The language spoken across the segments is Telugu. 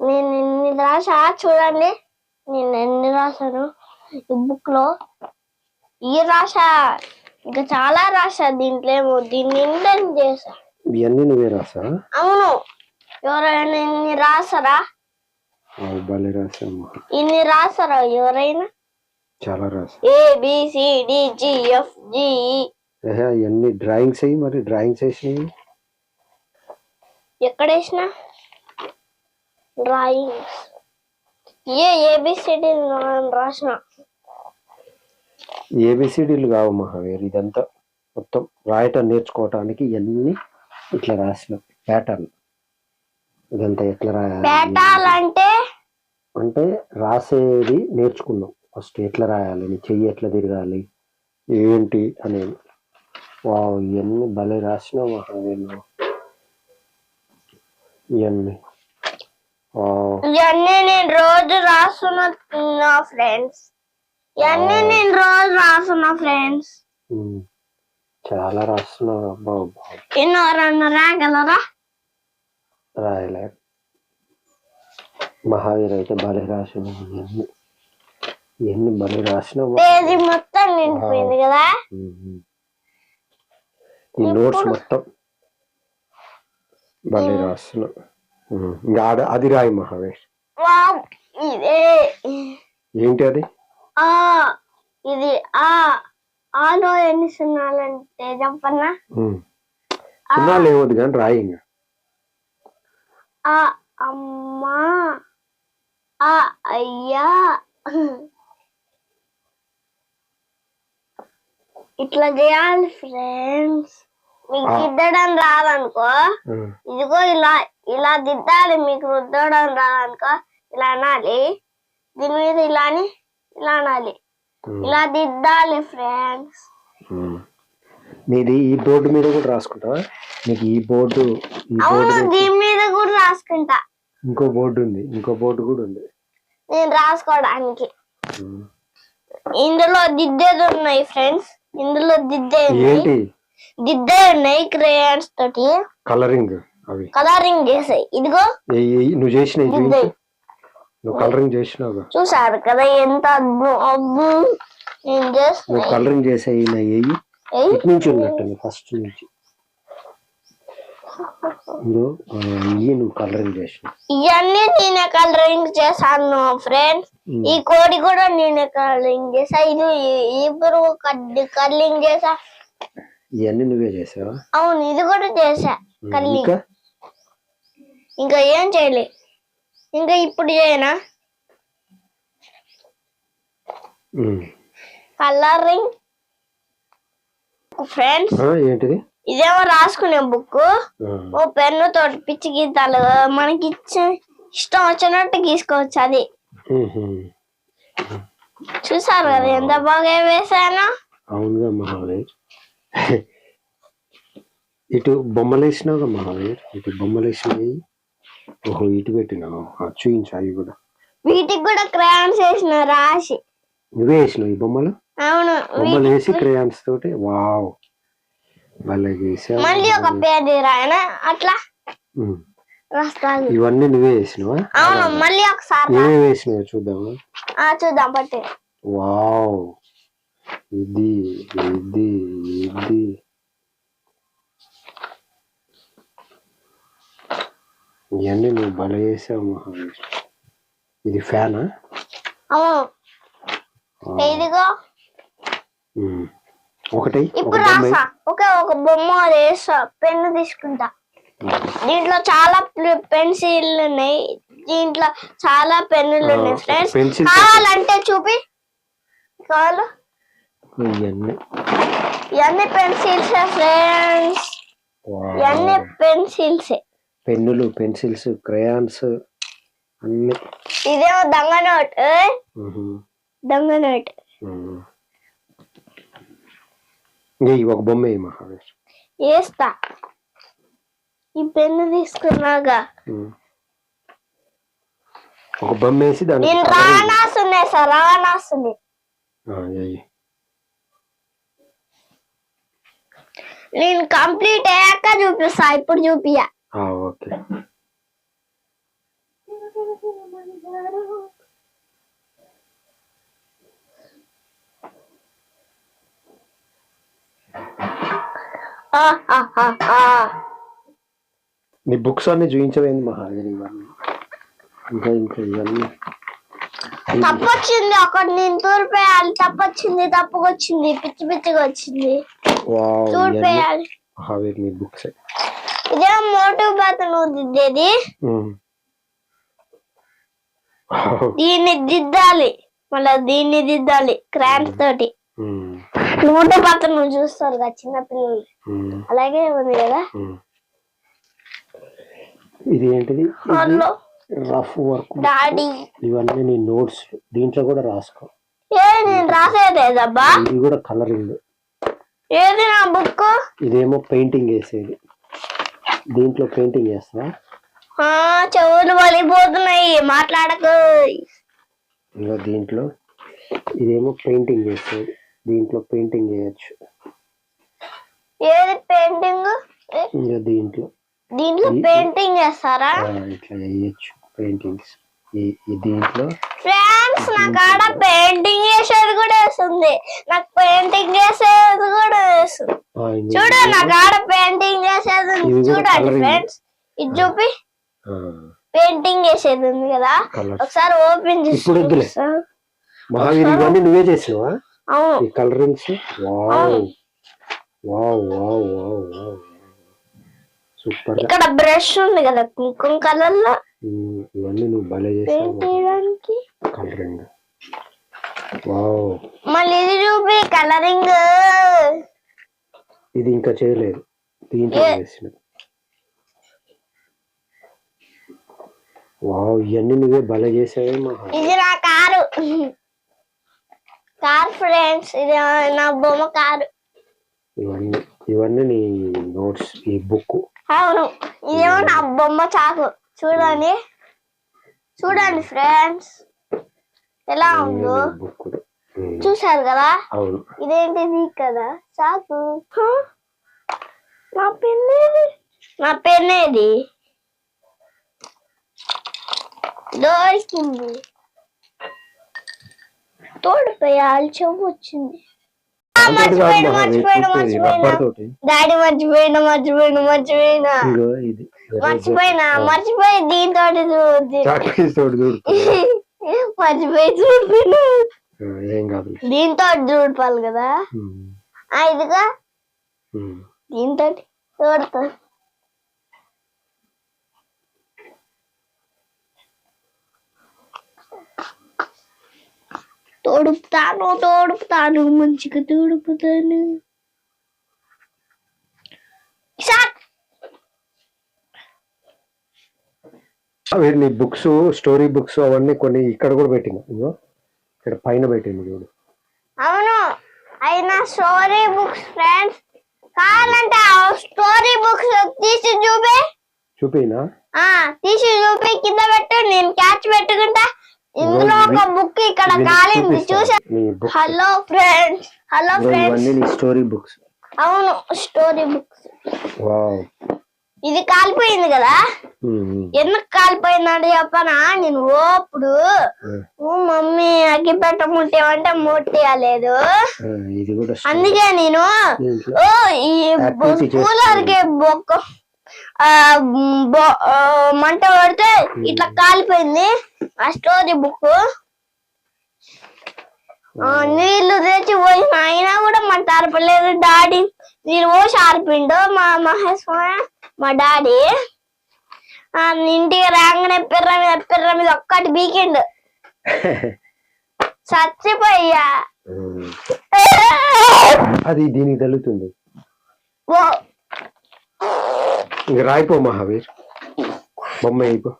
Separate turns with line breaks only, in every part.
నేను ఎన్ని రాసా చూడండి. నేను ఎన్ని రాశాను? ఈ బుక్లో ఈ రాసా ఇంకా చాలా రాసా దీంట్లో ఏమో. దీన్ని ఇంటెంట్ చేసా
ఇవన్నీ నువ్వే రాసా
అవును. ఎవరైనా ఇన్ని రాసారా
భలే రాసామ్మా
ఇన్ని రాసారా ఎవరైనా?
చాలా రాసా
A B C D G F G
ఏహే, అవన్నీ డ్రాయింగ్స్ అయ్యి మరి? డ్రాయింగ్స్ వేసినవి
ఎక్కడ వేసిన డ్రాయింగ్స్ ఏ ఏబిసిడి రాసిన.
ఏబిసిడీలు కావు మహావీర్. ఇదంతా మొత్తం రాయటం నేర్చుకోవటానికి ఇవన్నీ ఇట్లా రాసిన. ప్యాటర్న్. ఇదంతా ఎట్లా రాయాలి
పెట్టాలంటే
అంటే రాసేది నేర్చుకున్నాం. ఫస్ట్ ఎట్లా రాయాలి నీ చెయ్యి ఎట్లా తిరగాలి ఏంటి అనేది. వావ్ ఇవన్నీ భలే రాసినావు మహావీర్ ఇవన్నీ
ఇవన్నీ నేను రోజు రాస్తున్నా ఫ్రెండ్స్. ఇవన్నీ నేను రోజు రాస్తున్నా ఫ్రెండ్స్.
ఉమ్. చాలా రాస్తున్నావు అబ్బా.
ఎన్నో రెండు రాగలరా?
రాయలే. మహావీర్ అయితే భలే రాసిన భలే రాసినావు.
పేజీ మొత్తం నిండిపోయింది కదా?
ఉమ్. ఈ నోట్స్ మొత్తం భలే రాస్తున్నావు. ఇంకా ఆడ అది రాయి
ఇదే.
ఏంటి అది?
ఆ ఇది ఆ ఆలో ఎన్ని సున్నాలంటే చెప్పన్నా.
సున్నాలు ఏమొద్దు కానీ రాయి ఇంకా
ఆ అమ్మా. ఆ అయ్యా. ఇట్లా చేయాలి ఫ్రెండ్స్. మీకు
ఆ.
దిద్దడం రాదనుకో. ఇదిగో ఇలా ఇలా దిద్దాలి మీకు రుద్దడం రాదనుకో ఇలా అనాలి. దీని మీద ఇలా అని ఇలా అనాలి. ఇలా దిద్దాలి ఫ్రెండ్స్.
నీది ఈ బోర్డు మీద కూడా రాసుకుంటావా? నీకు ఈ బోర్డు ఈ
అవును దీని మీద కూడా రాసుకుంటా.
ఇంకో బోర్డు ఉంది ఇంకో బోర్డు కూడా ఉంది.
నేను రాసుకోవడానికి.
ఉమ్.
ఇందులో దిద్దేది ఉన్నాయి ఫ్రెండ్స్ ఇందులో దిద్దే ఉన్నాయి.
ఏంటి?
దిద్దే ఉన్నాయి క్రేయాన్స్ తోటి.
కలరింగ్
కలరింగ్ చేసాయి ఇదిగో.
నువ్వు చేసిన నువ్వు కలరింగ్ చేసినావుగా.
చూసారు కదా ఎంత
నువ్వు కలరింగ్ చేసే ఏయి?
ఏయ్,
ఇటు నుంచి ఉన్నట్టు ఫస్ట్ నుంచి. ఇవి నువ్వు కలరింగ్ చేసిన
ఇవన్నీ నేనే కలరింగ్ చేశాను ఫ్రెండ్స్ ఈ కోడి కూడా నేనే కలరింగ్ చేసా ఇది ఇప్పుడు కర్లింగ్ చేసా
ఇవన్నీ నువ్వే చేసావా?
అవును ఇది కూడా చేసా
ఉమ్,
కర్లింగ్.
ఇంకా
ఏం చేయలే. ఇంకా ఇప్పుడు చేయనా. కలరింగ్ ఫ్రెండ్స్
ఏంటిది?
ఇదేమో రాసుకునే బుక్. ఓ పెన్ను తోటి పిచ్చి గీతాలు. మనకి ఇచ్చే ఇష్టం వచ్చినట్టు గీసుకోవచ్చు అది. చూసారు కదా ఎంత బాగా వేసాను?
అవునుగా మహావీర్. ఇటు మహావీర్? ఇటు బొమ్మలు వేసినవి ఓహో ఇటు పెట్టినావు? ఆ, చూయించు అవి కూడా.
వీటికి కూడా క్రయాన్స్ వేసిన రాసి
నువ్వే వేసినావు ఈ బొమ్మలు?
అవును
బొమ్మలు వేసి క్రేయాన్స్ తోటి? వావ్. భలే వేసావు
మళ్ళీ ఒక పేజీ రాయనా అట్లా. రాస్తాను.
ఇవన్నీ నువ్వే వేసినావా?
అవును మళ్ళీ ఒకసారి.
ఏమేమి వేసినావు చూద్దామా?
ఆ, చూద్దాం పట్టు.
వావ్. ఇది ఇది ఇది. ఇవన్నీ నువ్వు భలే వేసావు మహావీర్ ఇది ఫ్యానా?
ఇదిగో.
ఒకటి ఒక
ఇప్పుడు రాసా. ఒకే ఒక బొమ్మ వేసా. పెన్ను తీసుకుంటా. దీంట్లో చాలా పెన్సిల్ ఉన్నాయి. దీంట్లో చాలా పెన్నులు ఉన్నాయి ఫ్రెండ్స్. కావాలంటే చూపి. కావాలా?
ఇవన్నీ.
Pencils friends. ఇవన్నీ పెన్సిల్స్.
పెన్నులు పెన్సిల్స్ క్రయాన్స్ అన్ని.
ఇదేమో దొంగ నోట్. దొంగ నోట్.
ఇవి ఒక బొమ్మ వేయి మహావీర్
వేస్తా ఈ పెన్ను తీసుకున్నాగా.
ఒక బొమ్మ వేసి దానికి
నేను
coloring
రావణాస్ ఉన్నాయి సార్
ఎయ్యి.
నేను కంప్లీట్ అయ్యాక చూపిస్తా ఇప్పుడు చూపియా
ఆ, ఓకే.
ఆ, ఆ, ఆ, ఆ.
నీ బుక్స్ అన్ని చూపించవేంది మహావీర్ ఇవన్నీ. ఇంకా ఇంకా ఇవన్నీ.
తప్పొచ్చింది ఒకటి నేను తూర్పేయాలి. తప్పొచ్చింది తప్పుకొచ్చింది పిచ్చి పిచ్చిగా వచ్చింది.
వావ్ ఇవన్నీ.
తూర్పేయాలి.
మహావీర్ నీ బుక్స్.
ఇదే మోటు బతను దిద్దేది దీన్ని దిద్దాలి. మళ్ళీ దీన్ని దిద్దాలి క్రాంప్ తోటి. మోటు బతను చూస్తారు కదా చిన్న పిల్లలు. అలాగే ఉంది కదా.
ఇది ఏంటిది రఫ్ వర్క్
డాడీ.
ఇవన్నీ నీ నోట్స్. దీంట్లో కూడా రాసుకో.
ఏ నేను రాసేదేదబ్బా
ఇది కూడా కలరింగ్.
ఏది నా బుక్
ఇదేమో పెయింటింగ్ వేసేది. దీంట్లో పెయింటింగ్ వేస్తావా
చెవులు వలిపోతున్నాయి మాట్లాడకు.
ఇంకా దీంట్లో ఇదేమో పెయింటింగ్ వేసేది దీంట్లో పెయింటింగ్ చేయొచ్చు.
ఏది పెయింటింగ్?
ఇంకా దీంట్లో.
దీంట్లో పెయింటింగ్ చేస్తారా?
ఇట్లా వేయచ్చు పెయింటింగ్స్. ఈ దీంట్లో
ఫ్రెండ్స్ నా కాడ పెయింటింగ్ చేసేది కూడా వేస్తుంది. నాకు పెయింటింగ్ చేసేది కూడా వేస్తుంది. చూడు నా కాడ పెయింటింగ్ చేసేది ఉంది. చూడండి. ఫ్రెండ్స్ ఇది చూపి. పెయింటింగ్ చేసేది ఉంది కదా. ఒకసారి ఓపెన్ చేసి.
మహావీర్ ఇవన్నీ నువ్వే
అవును.
ఈ colourings wow wow wow wow wow super
ఇక్కడ బ్రష్ ఉంది కదా కుంకుమ కలర్లో.
ఇవన్నీ నువ్వు భలే
పెయింట్
చేసావు
చేయడానికి
కలరింగ్ వావ్
మళ్ళీ ఇది చూపి కలరింగ్
ఇది ఇంకా చేయలేదు. దీంట్లో చేసిన. వావ్ ఇవన్నీ నువ్వే భలే చేసావే మహా
ఇది నా కారు. కార్ ఫ్రెండ్స్ ఇది నా బొమ్మ కారు.
ఇవన్నీ ఇవన్నీ నీ నోట్స్ ఈ బుక్
అవును ఇదేమో నా బొమ్మ చాకు. చూడండి. చూడండి ఫ్రెండ్స్. ఎలా ఉందో. చూసారు కదా? ఇదేంటిది కదా చాకు హ? నా పెన్నేది. నా పెన్నేది. దొరికింది. తోడిపోయాలి చెవు వచ్చింది. మర్చిపోయిన మర్చిపోయిన మర్చిపోయిన. డాడీ మర్చిపోయిన మర్చిపోయిన మర్చిపోయిన మర్చిపోయిన మర్చిపోయి దీంతో
చూడు.
మర్చిపోయి
ఆ, ఏం కాదు.
దీంతో చూడిపాలి కదా. ఇదిగా. దీంతో తోడుతా తోడుపుతాను తోడుపుతాను మంచిగా తోడుపుతాను. షాట్.
నీ బుక్స్ స్టోరీ బుక్స్ అవన్నీ కొన్ని ఇక్కడ కూడా పెట్టిన ఇదిగో ఇక్కడ పైన పెట్టింది చూడు.
అవును. అయినా స్టోరీ బుక్స్ ఫ్రెండ్స్ కావాలంటే ఆ స్టోరీ బుక్స్ తీసి చూపి.
చూపినా?
ఆ తీసి చూపి. కింద పెట్టు నేను క్యాచ్ పెట్టుకుంటా. ఇందులో ఒక బుక్ ఇక్కడ కాలింది చూసా. Hello friends hello friends.
Story books.
అవును స్టోరీ బుక్స్.
వావ్.
ఇది కాలిపోయింది కదా? ఎందుకు కాలిపోయిందంటే చెప్పనా? నేను ఓప్పుడు
ఉమ్.
ఓ మమ్మీ అగ్గి ముట్టేయలేదు.
ఇది కూడా story.
అందుకే నేను ఈ కూలర్కి బొక్క మంట పడితే ఇట్లా కాలిపోయింది. ఆ స్టోరీ బుక్. నీళ్ళు తెచ్చి పోసిన అయినా కూడా మంట ఆర్పలేదు డాడీ నీళ్ళు పోసి ఆర్పిండు మా మహేష్ మాయ, మా డాడీ ఇంటికి రాగానే పిర్ర మీద పిర్ర మీద ఒక్కటి బీకిండు. చచ్చిపోయా.
అది దీనికి ఇంక రాయిపో మహావీర్. బొమ్మ అయిపో.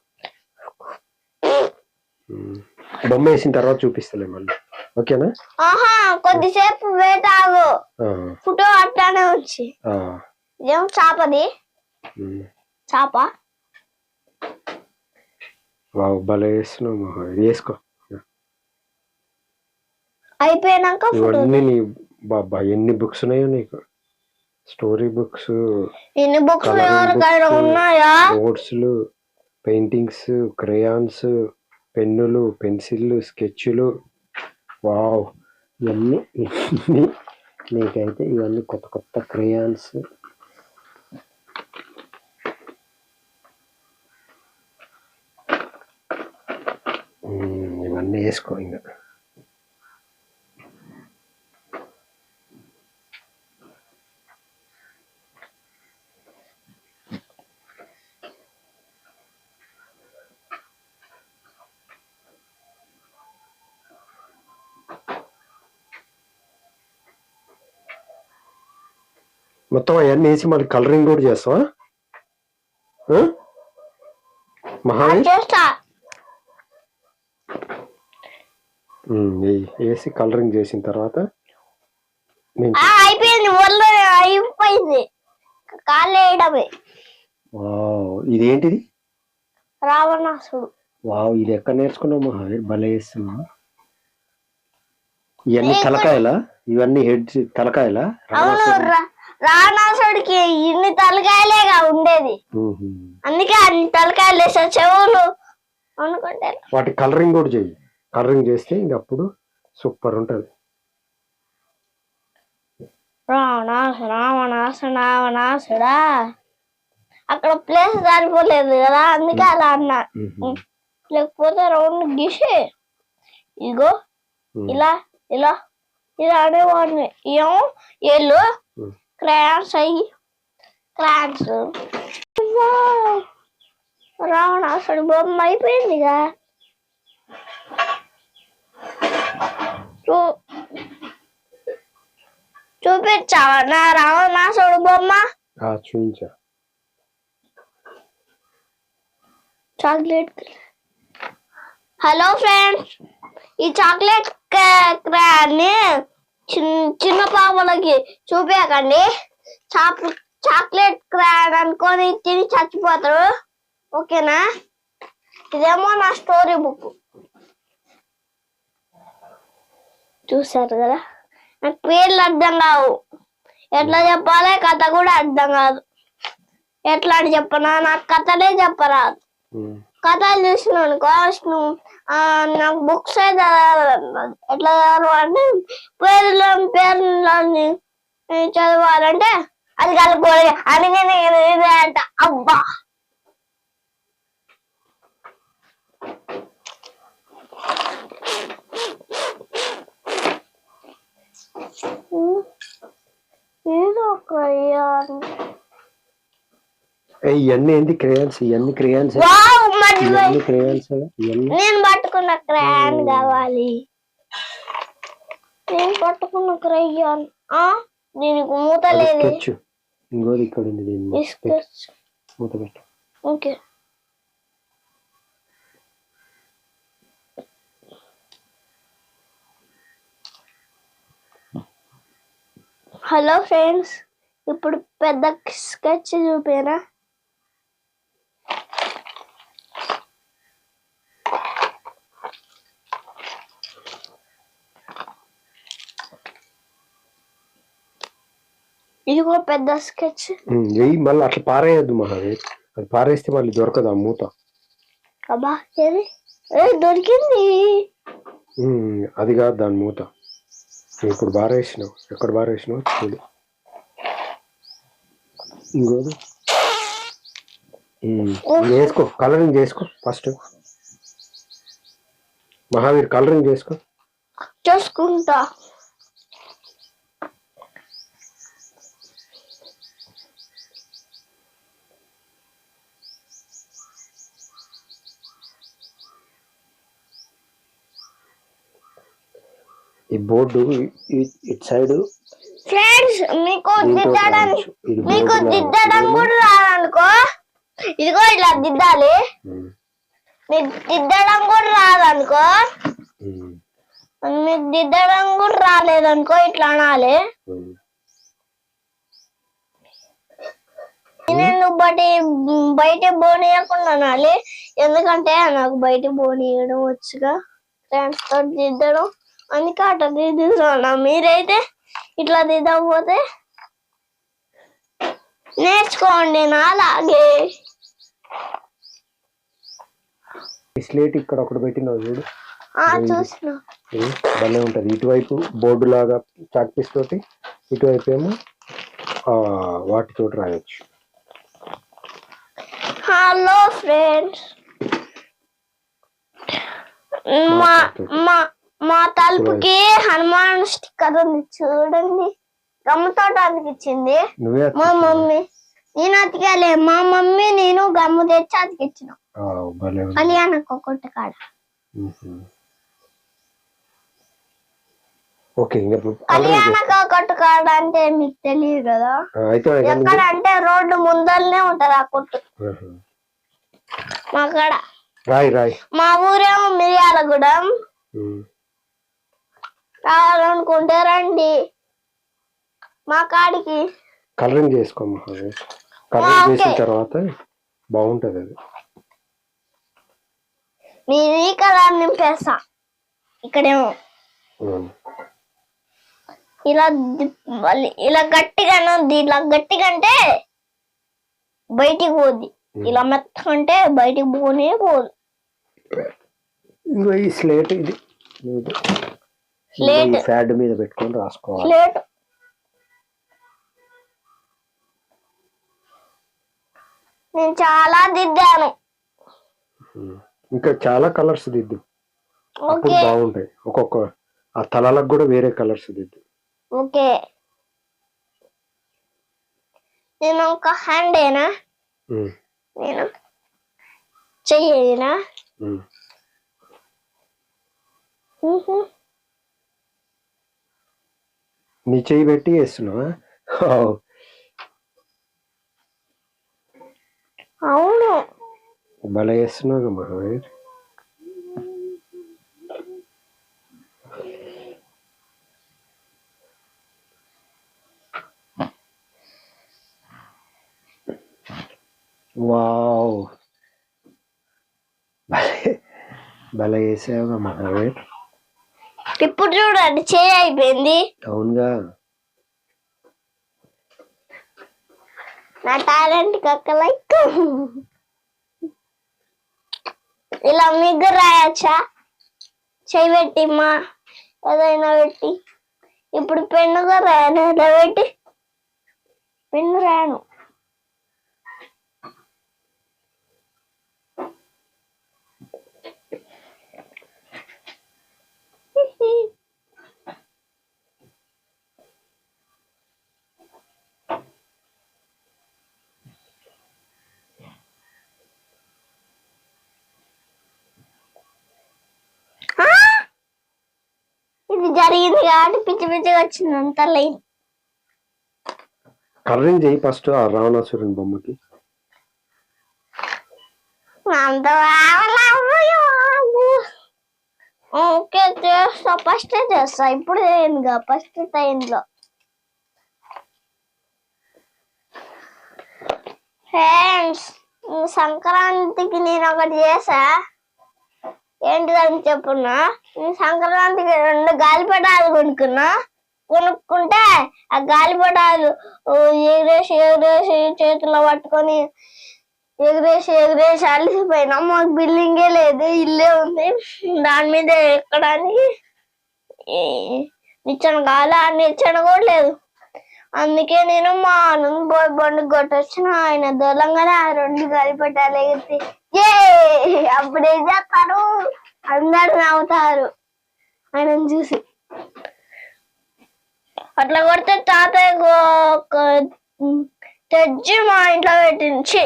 బొమ్మ వేసిన తర్వాత చూపిస్తలే మళ్ళీ. ఓకేనా?
ఆహా కొద్దిసేపు
ఆ,
ఫోటో అట్లానే వచ్చి ఇదేం చాపది. చాప?
వావ్ భలే వేస్తున్నావు మహావీర్ వేసుకో.
అయిపోయినాక ఫోటో
ఇవన్నీ నీ బాబా ఎన్ని బుక్స్ ఉన్నాయో నీకు? స్టోరీ బుక్స్
ఎన్ని బుక్స్. ఉన్నాయా
నోట్స్లు పెయింటింగ్స్ క్రేయాన్స్ పెన్నులు పెన్సిళ్ళు స్కెచ్లు. వావ్. ఇవన్నీ ఇవన్నీ నీకైతే ఇవన్నీ కొత్త కొత్త క్రేయాన్స్ ఇవన్నీ వేసుకో ఇంకా మొత్తం అవన్నీ వేసి మళ్ళీ కలరింగ్ కూడా చేస్తావా? మహా
చేస్తా
ఉమ్, వేయి. వేసి కలరింగ్ చేసిన తర్వాత
అయిపోయింది. అయిపోయింది.
వావ్. ఇదేంటిది?
రావణాసుడు.
వావ్ ఇది ఎక్కడ నేర్చుకున్నావు మహావీర్ భలే వేస్తున్నావు ఇవన్నీ
నేను
తలకాయలా? ఇవన్నీ హెడ్ తలకాయలా?
రావణాసుడికి ఇన్ని తలకాయలేగా ఉండేది. అందుకే అన్ని తలకాయలు వేసారు చెవులు అనుకుంటే
వాటి కలరింగ్ కూడా చెయ్యి. కలరింగ్ చేస్తే ఇంక అప్పుడు సూపర్ ఉంటది
రావణాసు రావణాసు రావణాసుడా. అక్కడ ప్లేస్ సరిపోలేదు కదా అందుకే అలా అన్నా. లేకపోతే రౌండ్ గీసి ఇగో. ఇలా ఇలా ఇలా అనేవాడిని. ఏం
ఉమ్.
క్రాన్స్ అయ్యి క్రాన్స్. రావణాసుడు బొమ్మ అయిపోయిందిగా. చూపించావా నా రావణాసుడు బొమ్మ
చూపించా
చాక్లెట్ హలో ఫ్రెండ్స్ ఈ చాక్లెట్ క్రాన్ని చిన్న పాపలకి చూపించకండి చాప్ చాక్లెట్ క్రాన్ అనుకొని తిని చచ్చిపోతారు. ఓకేనా? ఇదేమో నా స్టోరీ బుక్ చూసారు కదా? నాకు పేర్లు అర్థం కావు. ఎట్లా చెప్పాలి కథ కూడా అర్థం కాదు. ఎట్లా అని చెప్పనా? నాకు కథనే చెప్పరాదు. కథలు చూసిన అనుకో నువ్వు ఆ, నాకు బుక్స్ అయితే. ఎట్లా చదవాలి అంటే పేర్లు పేర్లని చదవాలంటే అది కలుపుకోవాలి అని నేను ఇదే అంట. అబ్బా! ఏదో ఒక
ఏ, ఇవన్నీ ఏంటి క్రేయాన్స్ ఇవన్నీ క్రేయాన్స్ ఇవన్నీ క్రేయాన్స్
నేను పట్టుకున్న క్రయాన్ కావాలి. నేను పట్టుకున్న క్రయాన్ ఆ దీనికి మూత లేదు.
ఇంకోది ఇక్కడ ఉంది దీన్ని. మూత పెట్టు.
ఓకే. హలో ఫ్రెండ్స్ ఇప్పుడు పెద్ద స్కెచ్ చూపేనా? ఇదిగో పెద్ద స్కెచ్.
వెయ్యి మళ్ళీ అట్లా పారేయద్దు మహావీర్. అది పారేస్తే మళ్ళీ దొరకదు ఆ మూత.
అబ్బా ఏది? ఏ దొరికింది.
అది కాదు దాని మూత. నువ్వు ఇప్పుడు వేసినావు ఎక్కడ బారేసినావు చూడు. ఇంకోది వేసుకో. కలరింగ్ చేసుకో ఫస్ట్. మహావీర్ కలరింగ్ చేసుకో.
చేసుకుంటా.
ఈ బోర్డు ఇటు సైడ్
ఫ్రెండ్స్ మీకు దిద్దడం మీకు దిద్దడం కూడా రాదనుకో. ఇదిగో ఇట్లా దిద్దాలి. మీకు దిద్దడం కూడా రాదనుకో. మీకు దిద్దడం కూడా రాలేదనుకో ఇట్లా అనాలి. నేను బయట బయట బోనియకుండా అనాలి. ఎందుకంటే నాకు బయట బోనియడం వచ్చుగా. ఫ్రెండ్స్తో దిద్దడం అందుకే అట్లా దిద్దుతున్నా మీరైతే ఇట్లా దిద్దకపోతే నేర్చుకోండి నా అలాగే
ఈ స్లేట్ ఇక్కడ ఒకటి పెట్టినావు చూడు.
చూసిన.
భలే ఉంటుంది. ఇటువైపు బోర్డు లాగా చాక్ పీస్ తోటి ఇటువైపు ఏమో ఆ, వాటి తోటి రాయొచ్చు.
Hello friends. మా మా మా తలుపుకి హనుమాన్ స్టిక్కర్ ఉంది చూడండి. గమ్ముతోట అతికిచ్చింది మా? మమ్మీ. నేను అతికాలే మా మమ్మీ నేను గమ్ము తెచ్చి అతికిచ్చిన. కళ్యాణకు ఒకటి కాడ.
ఓకే
కళ్యాణకు ఒకటి కాడ అంటే మీకు తెలియదు కదా? ఎక్కడ అంటే రోడ్డు ముందరనే ఉంటది ఆ కొట్టు. మా కాడ.
రాయి రాయి.
మా ఊరేమో మిర్యాలగూడెం. రావాలనుకుంటే రండి. మా కాడికి.
కలరింగ్ చేసుకోమ్మా అది కలరింగ్. చేసిన తర్వాత బాగుంటది అది.
నేను ఈ కలర్ నింపేస్తా. ఇక్కడేమో. ఇలా ఇలా గట్టిగా ఉంది ఇలా గట్టిగా అంటే బయటికి పోద్ది. ఇలా మెత్తగా అంటే బయటికి పోనే పోదు.
ఇంకో ఈ స్లేట్ ఇది. ప్యాడ్ మీద పెట్టుకొని రాసుకోవాలి.
స్లేట్ నేను చాలా దిద్దాను.
ఇంకా చాలా కలర్స్ దిద్దు. అప్పుడు బాగుంటాయి. ఒక్కొక్క ఆ తలలకు కూడా వేరే కలర్స్ దిద్దు.
ఓకే. నేను ఒక హ్యాండేనా. నేను చెయ్యేనా?
మ్మ్. నీ చెయ్యి పెట్టి వేస్తున్నావా? ఓ,
అవును.
భలే వేస్తున్నావు మహావీర్. వావ్. భలే భలే వేసావుగా మహావీర్.
ఇప్పుడు చూడండి చేయి అయిపోయింది.
అవునుగా.
నా టాలెంట్ ఒక లైక్ ఇలా మిగ్గు రాయచ్చా? చేయి పెట్టి మా ఏదైనా పెట్టి. ఇప్పుడు పెన్నుగా రాయను? ఇలా పెట్టి పెన్ను రాయను. ఇది జరిగింది కాబట్టి పిచ్చి పిచ్చిగా వచ్చింది అంత లైన్
కలరింగ్ చేయి ఫస్ట్ ఆ రావణాసురుని బొమ్మకి.
అంత ఓకే చేస్తా ఫస్ట్ చేస్తా. ఇప్పుడు చేయండిగా ఫస్ట్ టైంలో. ఫ్రెండ్స్ సంక్రాంతికి నేను ఒకటి చేసా. ఏంటిదని చెప్పున్నా? నేను సంక్రాంతికి రెండు గాలిపటాలు కొనుక్కున్నా. కొనుక్కుంటే ఆ గాలిపటాలు ఓ ఎగిరేసి ఎగిరేసి చేతిలో పట్టుకొని ఎగిరేసి ఎగిరేసి అలిసిపోయినా మాకు బిల్డింగే లేదు ఇల్లే ఉంది. దాని మీద ఎక్కడానికి ఈ నిచ్చెన కాల ఆ నిచ్చెన కూడా లేదు. అందుకే నేను మా ఆనంద్ బాయ్ బండి కొట్టొచ్చిన. ఆయన దూరంగానే ఆ రెండు కలిపెట్టాలి ఎగిరితే ఏ అప్పుడు చేస్తారు? అందరు నవ్వుతారు. ఆయన చూసి. అట్లా కొడితే తాతయ్య ఒక తెచ్చి మా ఇంట్లో పెట్టించి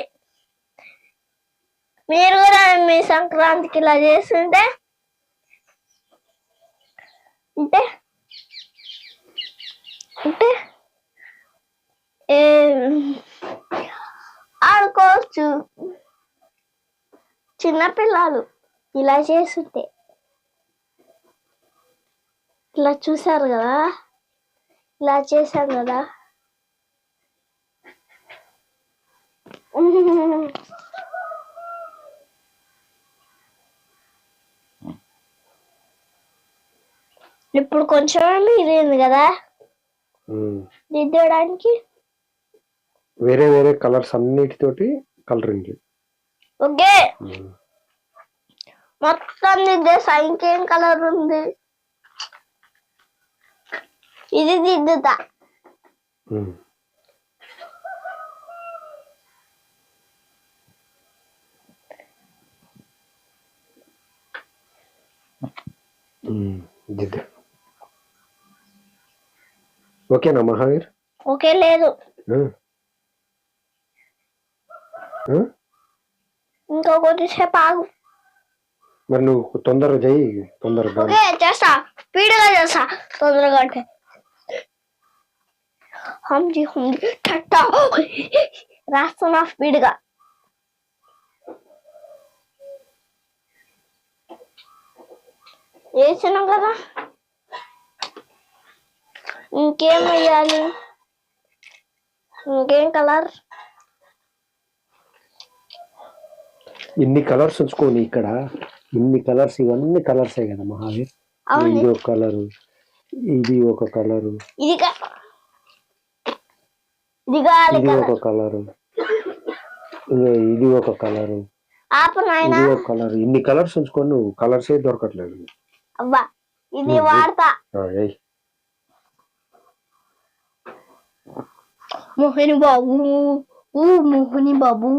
మీరు కూడా మీ సంక్రాంతికి ఇలా చేస్తుంటే అంటే అంటే ఏ ఆడుకోవచ్చు. చిన్నపిల్లలు ఇలా చేస్తుంటే ఇలా చూశారు కదా ఇలా చేశాం కదా. ఇప్పుడు కొంచెం మిగిలింది కదా. దిద్దడానికి
వేరే వేరే కలర్స్ అన్నిటితోటి కలరింగ్.
ఓకే. మొత్తం దిద్దేసా ఇంకేం కలర్ ఉంది? ఇది దిద్దుతా.
దిద్దు. ఓకేనా మహావీర్?
ఓకే లేదు.
ఆ. ఆ?
ఇంకొకటి సేపు ఆగు.
మరి నువ్వు తొందరగా చేయి తొందరగా
ఓకే చేస్తా. స్పీడ్గా చేస్తా తొందరగా అంటే. హంజీ హంజీ టట్టా రాస్తున్నా స్పీడ్గా. వేసినాం కదా? ఇంకేం వేయాలి ఇంకేం కలర్?
ఇన్ని కలర్స్ ఉంచుకొని ఇక్కడ ఇన్ని కలర్స్ ఇవన్నీ కలర్సే కదా మహావీర్? ఇది ఒక కలరు ఇది ఒక కలరు
ఇది ఇది
ఒక కలరు ఇది ఒక కలరు ఇది ఒక కలర్. ఇన్ని కలర్స్ ఉంచుకొని నువ్వు కలర్సే దొరకట్లేదు.
అబ్బా ఇది వాడతా.
ఏయ్
మోహిని బాబు ఊ మోహిని బాబు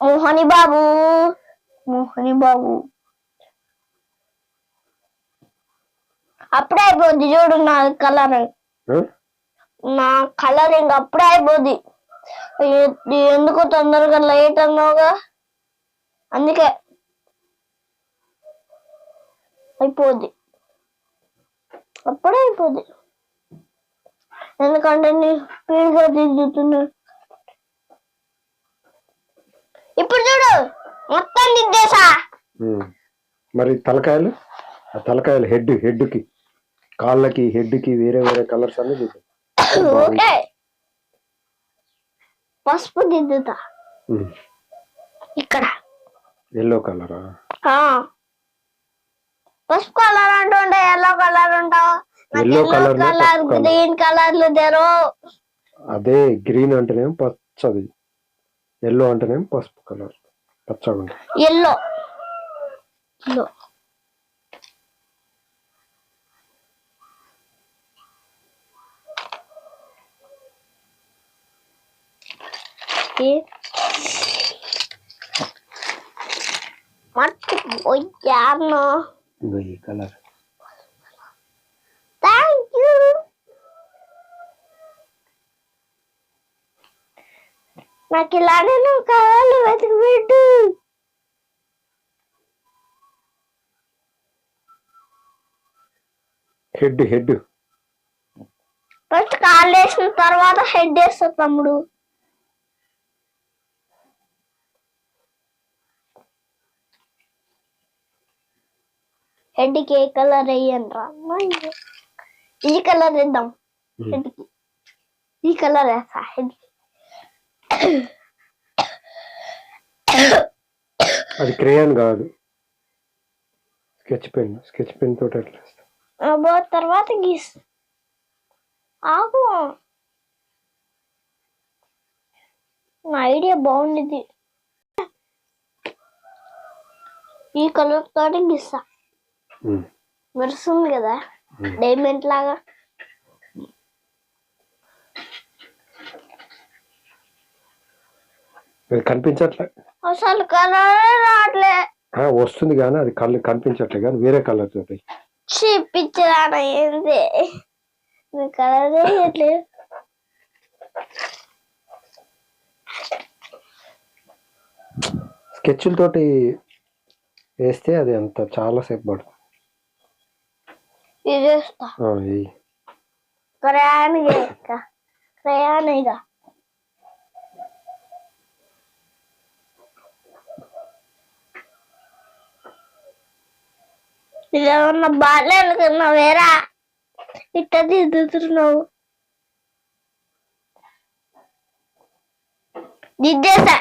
మోహని బాబు మోహని బాబు అప్పుడే అయిపోద్ది చూడు నా కలర్? నా కలరింగ్ అప్పుడే అయిపోద్ది ఎందుకు తొందరగా లేట్ అన్నావుగా? అందుకే. అయిపోద్ది. అప్పుడే అయిపోద్ది. ఎందుకంటే నీ స్పీడ్గా ఇప్పుడు చూడు మొత్తం దిద్దేసా.
మరి తలకాయలు? ఆ తలకాయలు హెడ్ హెడ్కి కాళ్ళకి హెడ్కి వేరే వేరే కలర్స్ అన్ని చూద్దాం
ఓకే. పసుపు దిద్దుతా. ఇక్కడ.
ఎల్లో కలరా.
పసుపు కలర్ అంటుంటే ఎల్లో కలర్ ఉంటావు.
Yellow colour లో
కలర్
colour.
గ్రీన్ కలర్లు తెరు.
అదే గ్రీన్ అంటేనేం పచ్చది. ఎల్లో అంటేనేం పసుపు కలర్ పచ్చగా ఉంటుంది.
ఎల్లో ఎల్లో మట్టి పోయాను
ఇగో ఈ కలర్
నాకు ఇలానే నువ్వు కలర్లు వెతికి పెట్టు
హెడ్ హెడ్.
ఫస్ట్ కాళ్ళు వేసిన తర్వాత హెడ్ వేస్తా తమ్ముడు. హెడ్కి ఏ కలర్ వేయండి రా. ఈ కలర్ వేద్దాం. హెడ్కి ఈ కలర్ వేస్తా హెడ్
అది క్రేయాన్ కాదు. స్కెచ్ పెన్ స్కెచ్ పెన్ తోటి అట్లా.
అబ్బో తర్వాత గీస్. ఆగు. నా ఐడియా బాగుండేది ఈ కలర్ తోటి గీస్తా. మెరుస్తుంది కదా. డైమండ్ లాగా.
అది కనిపించట్లే.
అసలు కలర్ రావట్లే.
ఆ, వస్తుంది కానీ అది కళ్ళు కనిపించట్లే కానీ వేరే కలర్ తోటి
చూపించదాన ఏంది? కలర్ వేయట్లేదు
స్కెచ్లతోటి వేస్తే అది అంత చాలా సేపు పడుతుంది.
ఇది చేస్తా
ఆ.
క్రయాన్ క్రయాన్ ఇక ఇదేమన్నా బాగాలే అనుకున్నావు వేరా? ఇట్ట దిద్దుతున్నావు. దిద్దేసా.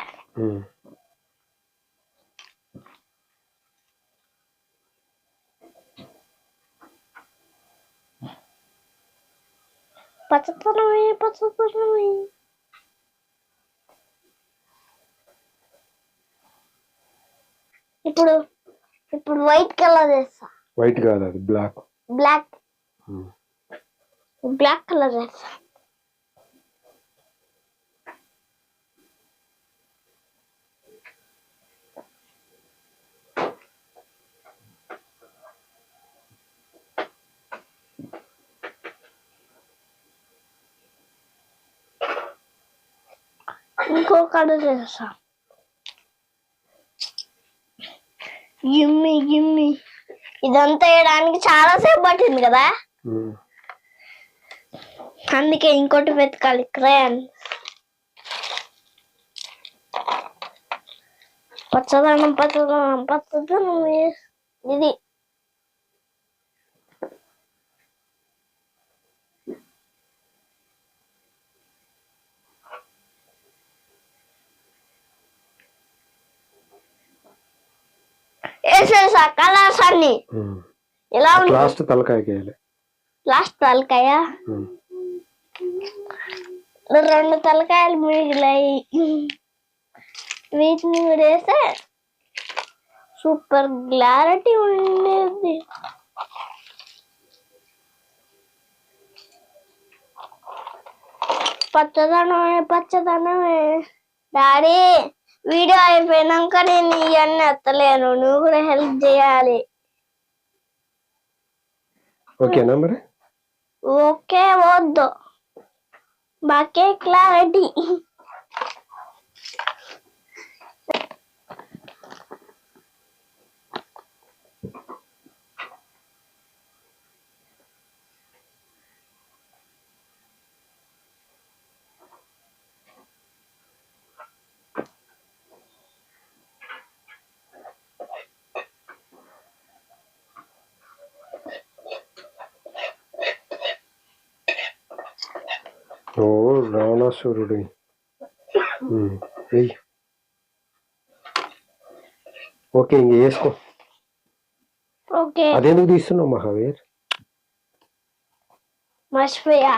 పచ్చతనమే పచ్చతనమే. ఇప్పుడు ఇప్పుడు వైట్ కలర్ వేస్తా
వైట్ కాదు అది బ్లాక్
బ్లాక్ బ్లాక్ కలర్ ఇంకో కలర్ వేస్తా గిమ్మి గిమ్మి ఇదంతా వేయడానికి చాలా సేపు పట్టింది కదా? అందుకే ఇంకోటి వెతకాలి క్రయాన్. పచ్చదనం పచ్చదనం పచ్చదనం ఇది వేసేసా కలర్స్ అన్ని. ఎలా ఉంది
లాస్ట్ తలకాయకి వేయాలి
లాస్ట్ తలకాయ. రెండు తలకాయలు మిగిలాయి. వీటిని వేస్తే సూపర్ క్లారిటీ ఉండేది. పచ్చదనమే పచ్చదనమే. డాడీ వీడియో అయిపోయినాక నేను ఇవన్నీ ఎత్తలేను. నువ్వు కూడా హెల్ప్ చేయాలి.
ఓకేనా మరి?
ఓకే వద్దు. బాకే క్లారిటీ
ఓ రావణాసురుడి ఉమ్, వెయ్యి ఓకే ఇంక వేసుకో
ఓకే
అదెందుకు తీస్తున్నావు మహావీర్
మర్చిపోయా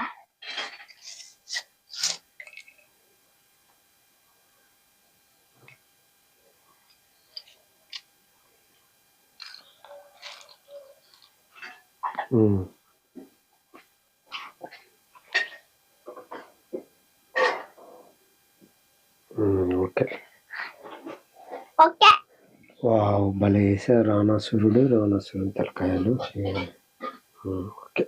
um. Um, okay
okay
wow భలే వేసారు రావణాసురుడు తలకాయలు ఓకే.